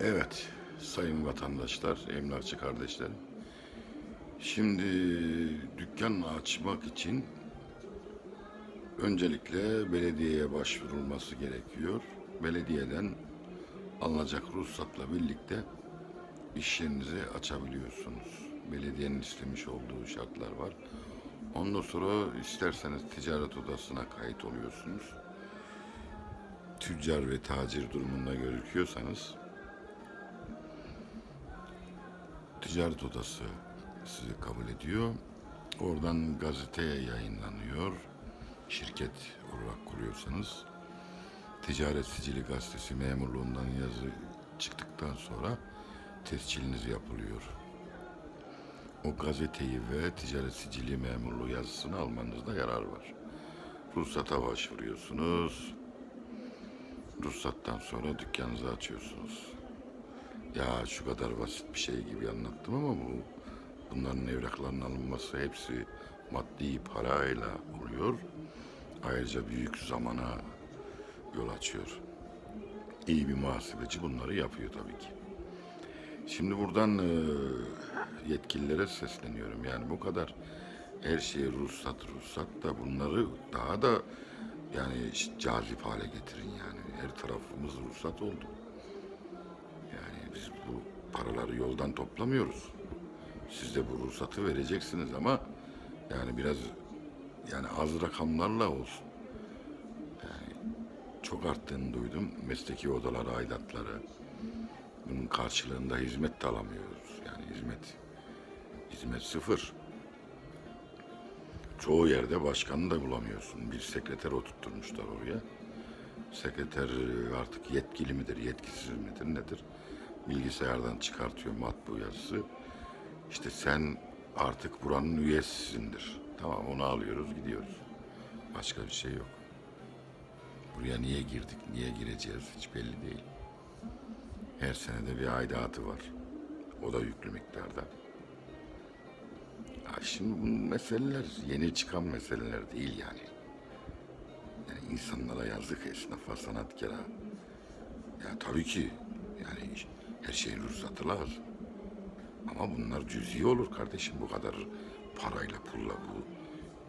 Evet, sayın vatandaşlar, emlakçı kardeşlerim. Şimdi dükkan açmak için öncelikle belediyeye başvurulması gerekiyor. Belediyeden alınacak ruhsatla birlikte iş yerinizi açabiliyorsunuz. Belediyenin istemiş olduğu şartlar var. Ondan sonra isterseniz ticaret odasına kayıt oluyorsunuz. Tüccar ve tacir durumunda gözüküyorsanız ticaret odası sizi kabul ediyor. Oradan gazeteye yayınlanıyor. Şirket olarak kuruyorsanız Ticaret Sicili Gazetesi memurluğundan yazı çıktıktan sonra tesciliniz yapılıyor. O gazeteyi ve ticaret sicili memurluğu yazısını almanızda yarar var. Ruhsata başvuruyorsunuz. Ruhsattan sonra dükkanınızı açıyorsunuz. Ya şu kadar basit bir şey gibi anlattım ama bu bunların evraklarının alınması hepsi maddi parayla oluyor. Ayrıca büyük zamana yol açıyor. İyi bir muhasebeci bunları yapıyor tabii ki. Şimdi buradan e, yetkililere sesleniyorum. Yani bu kadar her şeye ruhsat ruhsat da bunları daha da yani cazip hale getirin yani. Her tarafımız ruhsat oldu. Biz bu paraları yoldan toplamıyoruz. Siz de bu ruhsatı vereceksiniz ama yani biraz yani az rakamlarla olsun. Yani çok arttığını duydum. Mesleki odalar aidatları. Bunun karşılığında hizmet de alamıyoruz. Yani hizmet hizmet sıfır. Çoğu yerde başkanı da bulamıyorsun. Bir sekreter oturtturmuşlar oraya. Sekreter artık yetkili midir, yetkisiz midir, nedir? Bilgisayardan çıkartıyor matbu yazısı. İşte sen artık buranın üyesisindir. Tamam onu alıyoruz gidiyoruz. Başka bir şey yok. Buraya niye girdik, niye gireceğiz hiç belli değil. Her senede bir aidatı var. O da yüklü miktarda. Ya şimdi bu meseleler yeni çıkan meseleler değil yani. Yani insanlara yazık, esnafa, sanatkara. Ya tabii ki her şeyin ruhsatı lazım. Ama bunlar cüzi olur kardeşim bu kadar parayla pulla bu.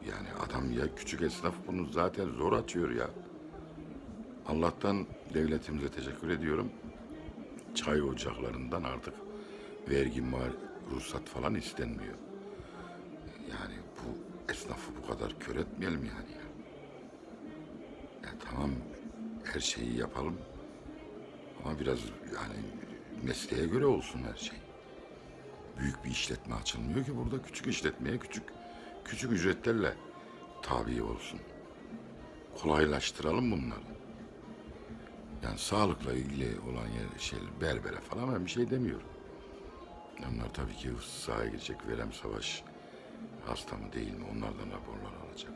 Yani adam ya küçük esnaf bunu zaten zor açıyor ya. Allah'tan devletimize teşekkür ediyorum. Çay ocaklarından artık vergi, mal, ruhsat falan istenmiyor. Yani bu esnafı bu kadar kör etmeyelim yani. Ya. ya tamam her şeyi yapalım ama biraz yani mesleğe göre olsun her şey. Büyük bir işletme açılmıyor ki burada küçük işletmeye küçük küçük ücretlerle tabi olsun. Kolaylaştıralım bunları. Yani sağlıkla ilgili olan yer, şey, berbere falan ben bir şey demiyorum. Onlar tabii ki sahaya girecek verem savaş hasta mı değil mi onlardan raporlar alacak.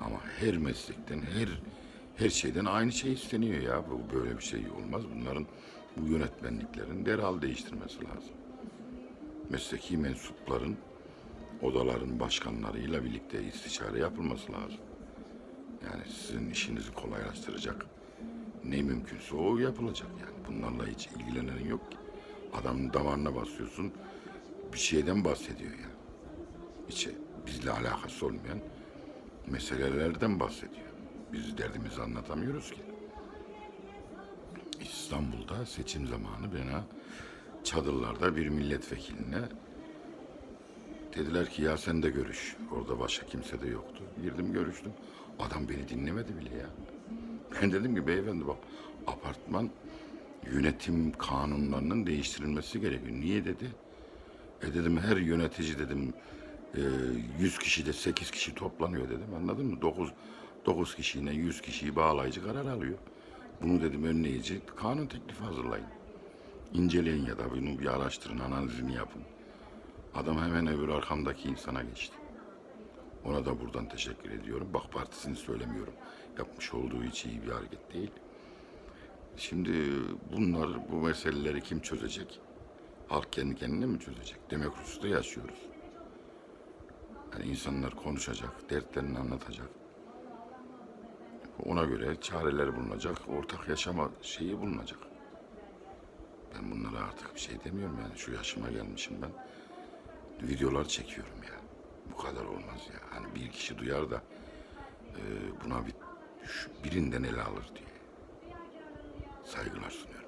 Ama her meslekten, her her şeyden aynı şey isteniyor ya. Bu böyle bir şey olmaz. Bunların bu yönetmenliklerin derhal değiştirmesi lazım. Mesleki mensupların odaların başkanlarıyla birlikte istişare yapılması lazım. Yani sizin işinizi kolaylaştıracak ne mümkünse o yapılacak yani. Bunlarla hiç ilgilenen yok ki. Adamın damarına basıyorsun bir şeyden bahsediyor yani. Hiç bizle alakası olmayan meselelerden bahsediyor. Biz derdimizi anlatamıyoruz ki. İstanbul'da seçim zamanı bana çadırlarda bir milletvekiline dediler ki ya sen de görüş. Orada başka kimse de yoktu. Girdim görüştüm. Adam beni dinlemedi bile ya. Ben dedim ki beyefendi bak apartman yönetim kanunlarının değiştirilmesi gerekiyor. Niye dedi? E dedim her yönetici dedim e, 100 kişi de 8 kişi toplanıyor dedim. Anladın mı? 9 9 kişiyle 100 kişiyi bağlayıcı karar alıyor. Bunu dedim önleyici kanun teklifi hazırlayın. İnceleyin ya da bunu bir araştırın, analizini yapın. Adam hemen öbür arkamdaki insana geçti. Ona da buradan teşekkür ediyorum. Bak Partisi'ni söylemiyorum. Yapmış olduğu hiç iyi bir hareket değil. Şimdi bunlar, bu meseleleri kim çözecek? Halk kendi kendine mi çözecek? Demokraside yaşıyoruz. Yani insanlar konuşacak, dertlerini anlatacak. Ona göre çareler bulunacak, ortak yaşama şeyi bulunacak. Ben bunlara artık bir şey demiyorum yani. Şu yaşıma gelmişim ben. Videolar çekiyorum ya. Bu kadar olmaz ya. Hani bir kişi duyar da e, buna bir birinden ele alır diye. Saygılar sunuyorum.